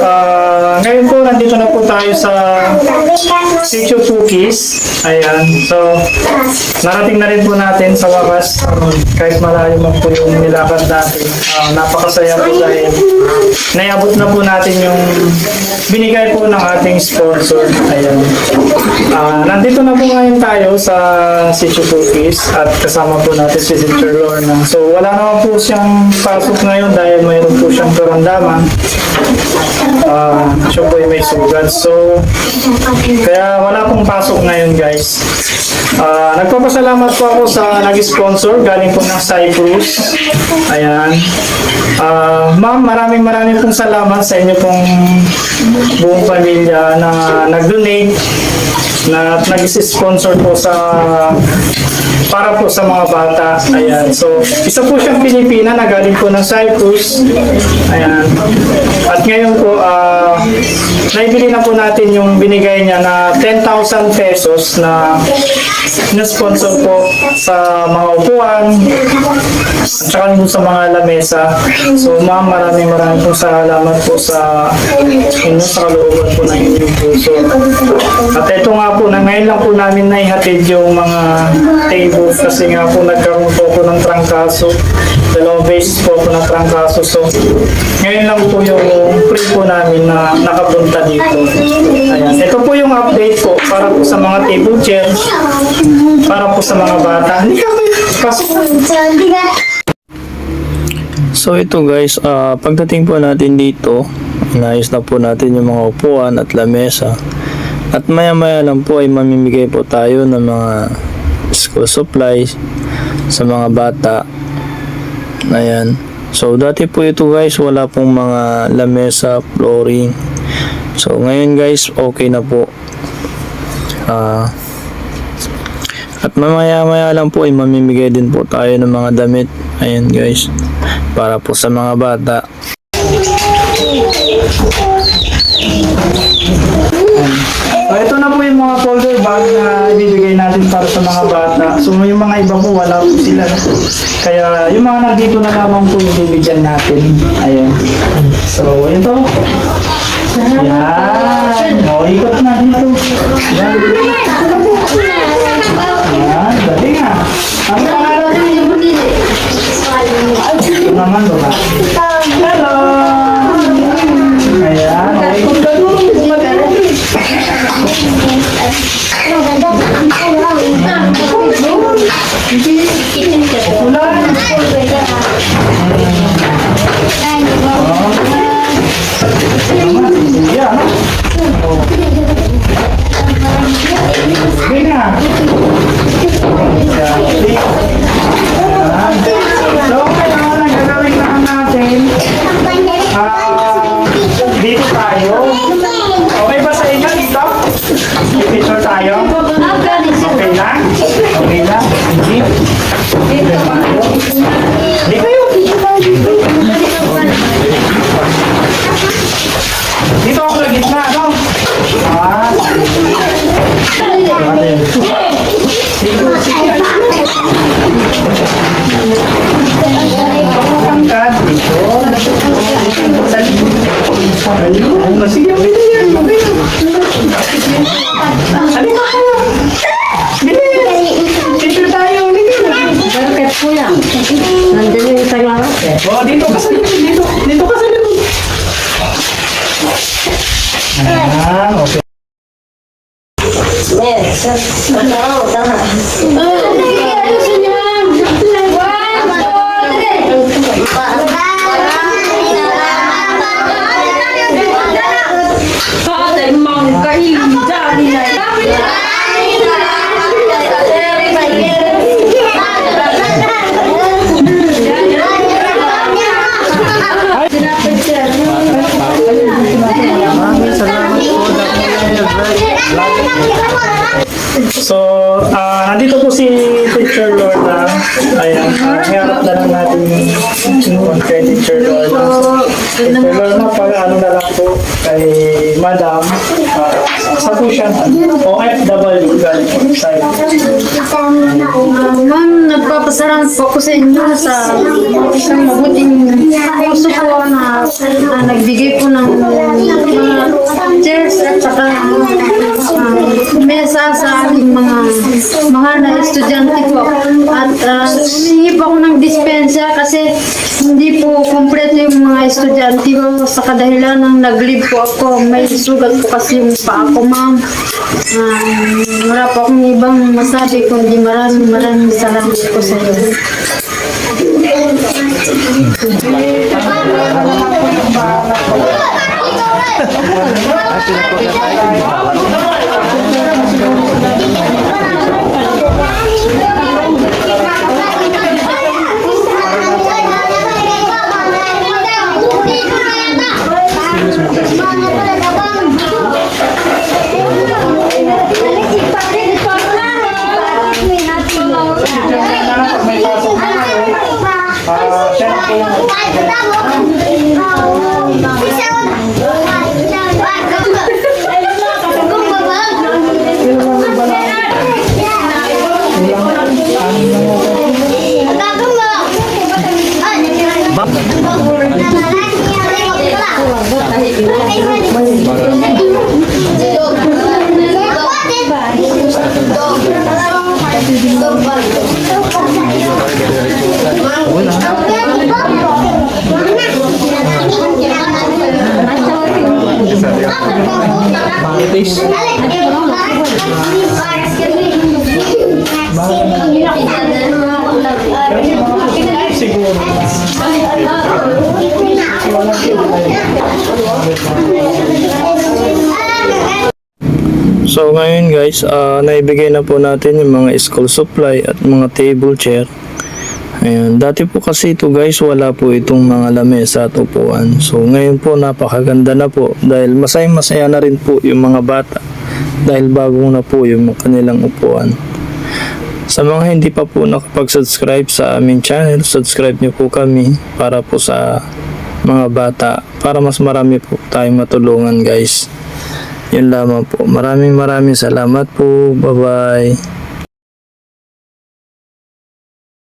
uh, nandito na po tayo sa Sitio Cookies. Ayan. So, narating na rin po natin sa wakas. Um, kahit malayo man po yung nilakad natin. Ah, napakasaya po dahil naiabot na po natin yung binigay po ng ating sponsor. Ayan. Ah, nandito na po ngayon tayo sa Sitio Cookies at kasama po natin si Sister Lorna. So, wala naman po siyang pasok ngayon dahil mayroon po siyang karamdaman. Ah, siya po ay may sugat. So, kaya wala pong pasok ngayon guys. Ah, nagpapasalamat po ako sa nag-sponsor galing po ng Cyprus. Ayan. Ah, ma'am, maraming maraming pong salamat sa inyo pong buong pamilya na nag-donate na nag-sponsor po sa para po sa mga bata. Ayan. So, isa po siyang Pilipina na galing po ng Cyprus. Ayan. At ngayon po, ah, naibili na po natin yung binigay niya na 10,000 pesos na na-sponsor po sa mga upuan at saka sa mga lamesa. So, ma'am, maraming maraming po salamat po sa inyo sa kalooban po ng inyong puso. At ito nga po, na ngayon lang po namin naihatid yung mga table kasi nga po nagkaroon po ako ng trangkaso. Dalawang beses po ako ng trangkaso. So, ngayon lang po yung free po namin na nakapunta dito. Ayan. Ito po yung update po para po sa mga table chairs, para po sa mga bata. So ito guys, ah, pagdating po natin dito, inayos na po natin yung mga upuan at lamesa. At maya maya lang po ay mamimigay po tayo ng mga school supplies sa mga bata. Ayan. So dati po ito guys, wala pong mga lamesa, flooring. So ngayon guys, okay na po. Ah at mamaya maya lang po ay mamimigay din po tayo ng mga damit. Ayan guys. Para po sa mga bata. So ito na po yung mga folder bag na ibibigay natin para sa mga bata. So yung mga iba po wala po sila. Kaya yung mga nandito na lamang po yung bibigyan natin. Ayan. So ito. Yan. O, ikot na dito. Yan. Yan. Dali nga. Ano pangalan niyo? Ito naman, baba. Tayo. Okay lang? Okay lang? Hindi? Ayun. Sige, na yan. Tagalog eh. Oh. Ano? So, ah nandito po si Teacher Lorna. Ayan, uh, hiharap na lang natin yung kay Teacher Lorna. Teacher Lorna, pag ano na lang po kay Madam, uh, sa po siya, OFW, galing po sa Ma'am, nagpapa nagpapasalamat po ako sa inyo sa isang mabuting puso ko na, na nagbigay po ng mga chairs at saka ah, mesa sa aking mga mahal na estudyante po. At uh, po ako ng dispensa kasi hindi po kompleto yung mga estudyante ko sa kadahilan ng nag-leave po ako. May sugat po kasi yung pa ako, ma'am. Um, wala po akong ibang masabi kundi maraming maraming salamat po sa iyo. Pag may pasok na kayo, ah, share So ngayon guys, ah, naibigay na po natin yung mga school supply at mga table chair. Ayan, dati po kasi ito guys, wala po itong mga lamesa at upuan. So ngayon po napakaganda na po dahil masayang masaya na rin po yung mga bata dahil bagong na po yung kanilang upuan. Sa mga hindi pa po nakapag-subscribe sa aming channel, subscribe niyo po kami para po sa mga bata para mas marami po tayong matulungan guys. Yun lamang po. Maraming maraming salamat po. Bye-bye.